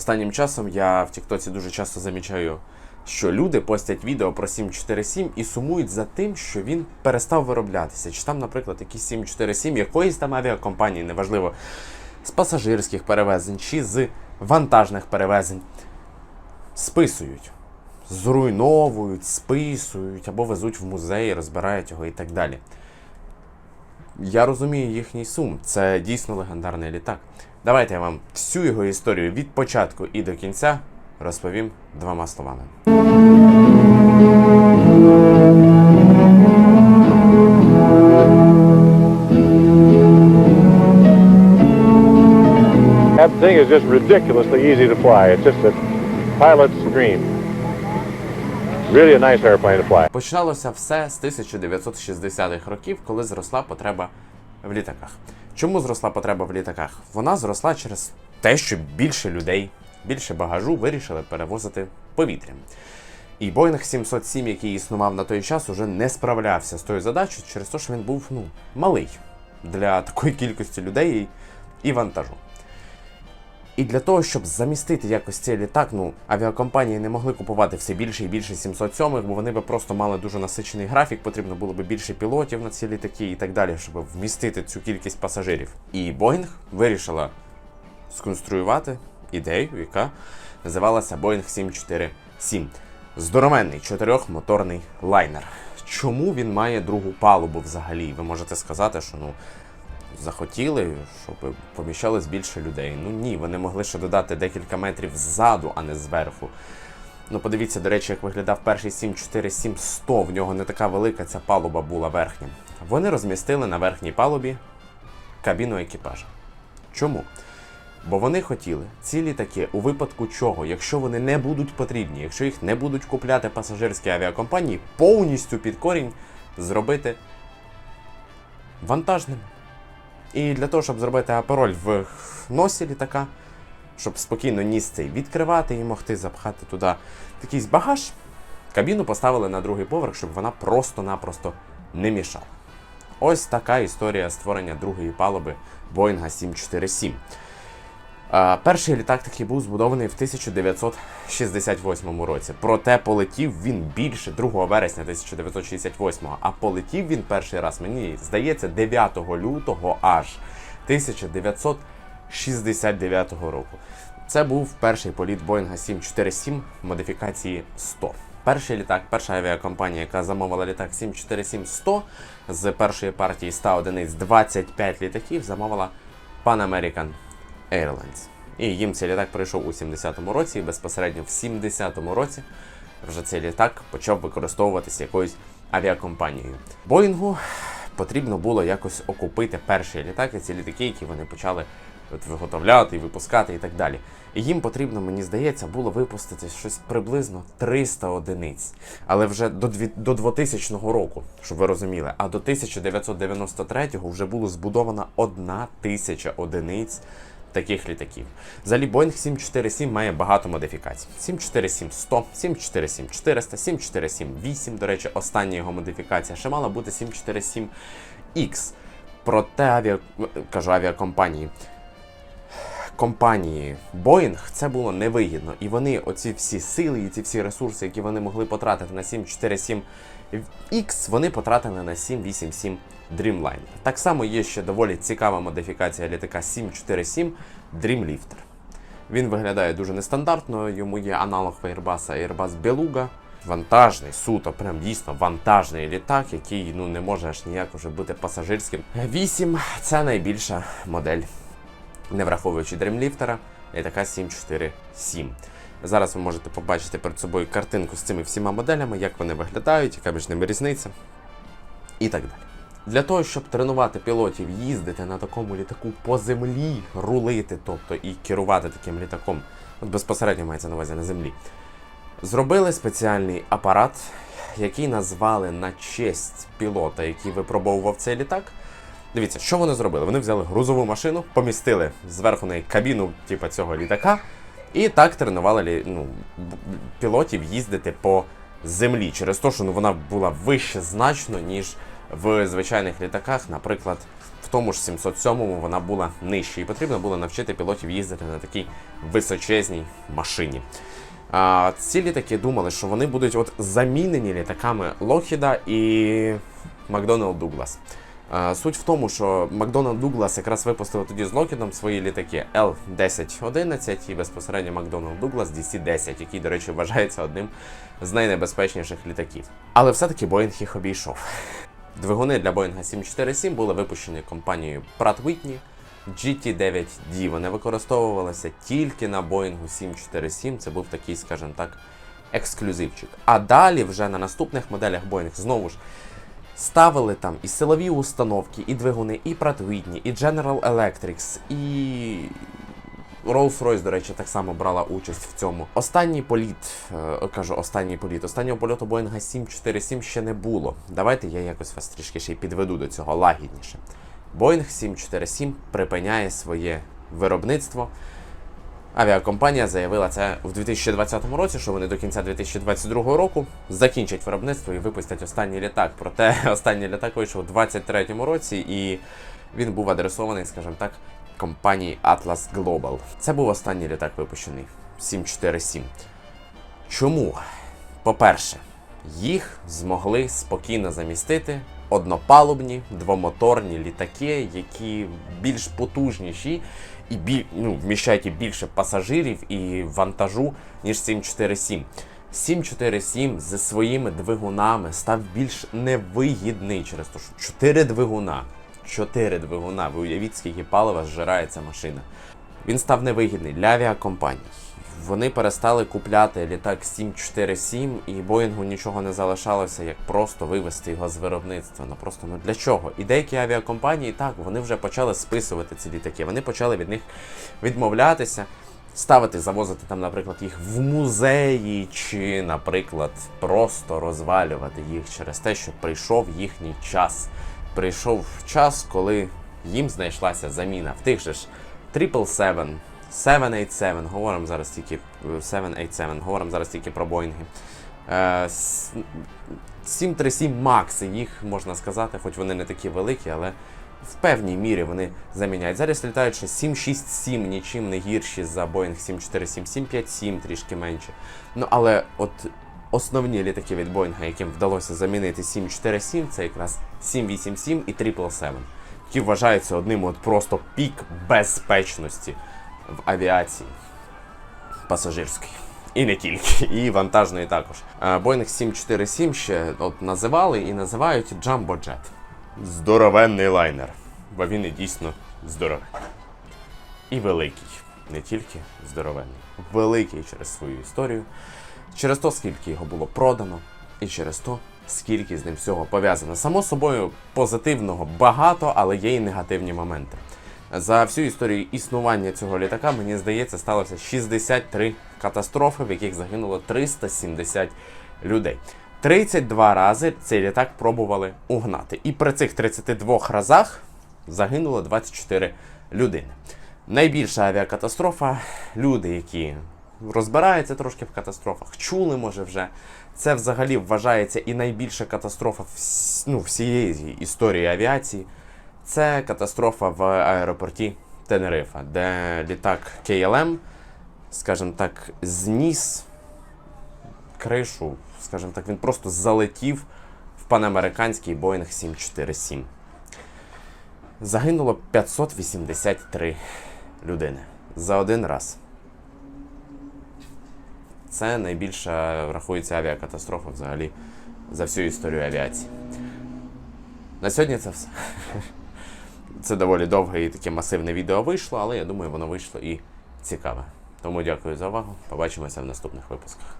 Останнім часом я в Тіктоці дуже часто замічаю, що люди постять відео про 747 і сумують за тим, що він перестав вироблятися. Чи там, наприклад, якийсь 747 якоїсь там авіакомпанії, неважливо, з пасажирських перевезень чи з вантажних перевезень, списують. Зруйновують, списують або везуть в музей, розбирають його і так далі. Я розумію їхній сум. Це дійсно легендарний літак. Давайте я вам всю його історію від початку і до кінця розповім двома словами. That thing is just ridiculously easy to fly. It's just a pilot's dream. Really a nice airplane to fly. Починалося все з 1960-х років, коли зросла потреба в літаках. Чому зросла потреба в літаках? Вона зросла через те, що більше людей, більше багажу вирішили перевозити повітрям. І Boeing 707, який існував на той час, уже не справлявся з тою задачею через те, що він був ну, малий для такої кількості людей і вантажу. І для того, щоб замістити якось цей літак, ну авіакомпанії не могли купувати все більше і більше 707, бо вони би просто мали дуже насичений графік, потрібно було би більше пілотів на ці літаки і так далі, щоб вмістити цю кількість пасажирів. І Boeing вирішила сконструювати ідею, яка називалася Boeing 747. Здоровенний чотирьохмоторний лайнер. Чому він має другу палубу взагалі? Ви можете сказати, що ну захотіли, щоб поміщалось більше людей. Ну ні, вони могли ще додати декілька метрів ззаду, а не зверху. Ну, подивіться, до речі, як виглядав перший 747-100, в нього не така велика ця палуба була верхня. Вони розмістили на верхній палубі кабіну екіпажа. Чому? Бо вони хотіли ці літаки у випадку чого, якщо вони не будуть потрібні, якщо їх не будуть купляти пасажирські авіакомпанії, повністю під корінь зробити вантажними. І для того, щоб зробити апероль в носі літака, щоб спокійно ніс цей відкривати і могти запхати туди якийсь багаж, кабіну поставили на другий поверх, щоб вона просто-напросто не мішала. Ось така історія створення другої палуби Боїнга 747. Перший літак такий був збудований в 1968 році. Проте полетів він більше 2 вересня 1968, а полетів він перший раз, мені здається, 9 лютого аж 1969 року. Це був перший політ Боїнга 747 модифікації 100. Перший літак, перша авіакомпанія, яка замовила літак 747-100 з першої партії 100 одиниць 25 літаків, замовила Pan American Airlines. І їм цей літак прийшов у 70-му році, і безпосередньо в 70-му році вже цей літак почав використовуватися якоюсь авіакомпанією. Боїнгу потрібно було якось окупити перші літаки, ці літаки, які вони почали от виготовляти і випускати і так далі. І їм потрібно, мені здається, було випустити щось приблизно 300 одиниць. Але вже до, до 2000 року, щоб ви розуміли, а до 1993-го вже було збудовано 1000 одиниць таких літаків. Взагалі Boeing 747 має багато модифікацій. 747-100, 747-400, 747-8, до речі, остання його модифікація ще мала бути 747X. Проте авіа... кажу авіакомпанії. Компанії Boeing це було невигідно. І вони оці всі сили і ці всі ресурси, які вони могли потратити на 747X, вони потратили на 787 Dreamliner. Так само є ще доволі цікава модифікація літака 747 Dreamlifter. Він виглядає дуже нестандартно, йому є аналог Airbus Airbus Beluga. Вантажний, суто, прям дійсно вантажний літак, який ну не може аж ніяк уже бути пасажирським. 8 це найбільша модель, не враховуючи Dreamlifter, літака 747. Зараз ви можете побачити перед собою картинку з цими всіма моделями, як вони виглядають, яка між ними різниця і так далі. Для того, щоб тренувати пілотів їздити на такому літаку по землі, рулити, тобто і керувати таким літаком, от безпосередньо мається на увазі на землі, зробили спеціальний апарат, який назвали на честь пілота, який випробовував цей літак. Дивіться, що вони зробили? Вони взяли грузову машину, помістили зверху неї кабіну, типу цього літака, і так тренували ну, пілотів їздити по землі через те, що ну, вона була вище значно, ніж в звичайних літаках, наприклад, в тому ж 707-му вона була нижча, і потрібно було навчити пілотів їздити на такій височезній машині. А, ці літаки думали, що вони будуть от замінені літаками Лохіда і Макдоналд Дуглас. Суть в тому, що Макдоналд Дуглас якраз випустив тоді з Локідом свої літаки L-1011 і безпосередньо Макдоналд Дуглас DC-10, який, до речі, вважається одним з найнебезпечніших літаків. Але все-таки Боїнг їх обійшов. Двигуни для Боїнга 747 були випущені компанією Pratt Whitney. GT9D вони використовувалися тільки на Боїнгу 747. Це був такий, скажімо так, ексклюзивчик. А далі, вже на наступних моделях Боїнг знову ж ставили там і силові установки, і двигуни, і Pratt Whitney, і General Electric, і Rolls-Royce, до речі, так само брала участь в цьому. Останній політ, е, кажу, останній політ, останнього польоту Боїнга 747 ще не було. Давайте я якось вас трішки ще й підведу до цього лагідніше. Боїнг 747 припиняє своє виробництво. Авіакомпанія заявила це в 2020 році, що вони до кінця 2022 року закінчать виробництво і випустять останній літак. Проте останній літак вийшов у 2023 році, і він був адресований, скажімо так, компанії Atlas Global. Це був останній літак випущений 747. Чому? По-перше, їх змогли спокійно замістити однопалубні двомоторні літаки, які більш потужніші і біль, ну, вміщають і більше пасажирів і вантажу, ніж 747. 747 зі своїми двигунами став більш невигідний через те, що 4 двигуна. 4 двигуна. Ви уявіть, скільки палива зжирає ця машина. Він став невигідний для авіакомпаній. Вони перестали купляти літак 747, і Боїнгу нічого не залишалося, як просто вивести його з виробництва. Ну просто ну для чого? І деякі авіакомпанії так, вони вже почали списувати ці літаки. Вони почали від них відмовлятися, ставити, завозити там, наприклад, їх в музеї, чи, наприклад, просто розвалювати їх через те, що прийшов їхній час. Прийшов час, коли їм знайшлася заміна в тих же ж 777, 787, говоримо зараз тільки е, 787, говоримо зараз тільки про Боїнги. Е, 737 Макси, їх можна сказати, хоч вони не такі великі, але в певній мірі вони заміняють. Зараз літають ще 767, нічим не гірші за Boeing 747, 757 трішки менше. Ну але от основні літаки від Боїнга, яким вдалося замінити 747, це якраз 787 і 777, які вважаються одним от просто пік безпечності в авіації пасажирської. І не тільки, і вантажної також. Е, Boeing 747 ще от називали і називають Jumbo Jet. Здоровенний лайнер. Бо він і дійсно здоровенний. І великий. Не тільки здоровенний. Великий через свою історію, через то, скільки його було продано, і через то, скільки з ним всього пов'язано. Само собою, позитивного багато, але є і негативні моменти. За всю історію існування цього літака, мені здається, сталося 63 катастрофи, в яких загинуло 370 людей. 32 рази цей літак пробували угнати. І при цих 32 разах загинуло 24 людини. Найбільша авіакатастрофа, люди, які розбираються трошки в катастрофах, чули, може вже. Це взагалі вважається і найбільша катастрофа вс- ну, всієї історії авіації. Це катастрофа в аеропорті Тенерифа, де літак KLM, скажімо так, зніс кришу, скажімо так, він просто залетів в панамериканський Boeing 747. Загинуло 583 людини за один раз. Це найбільша рахується авіакатастрофа взагалі за всю історію авіації. На сьогодні це все. Це доволі довге і таке масивне відео вийшло, але я думаю, воно вийшло і цікаве. Тому дякую за увагу. Побачимося в наступних випусках.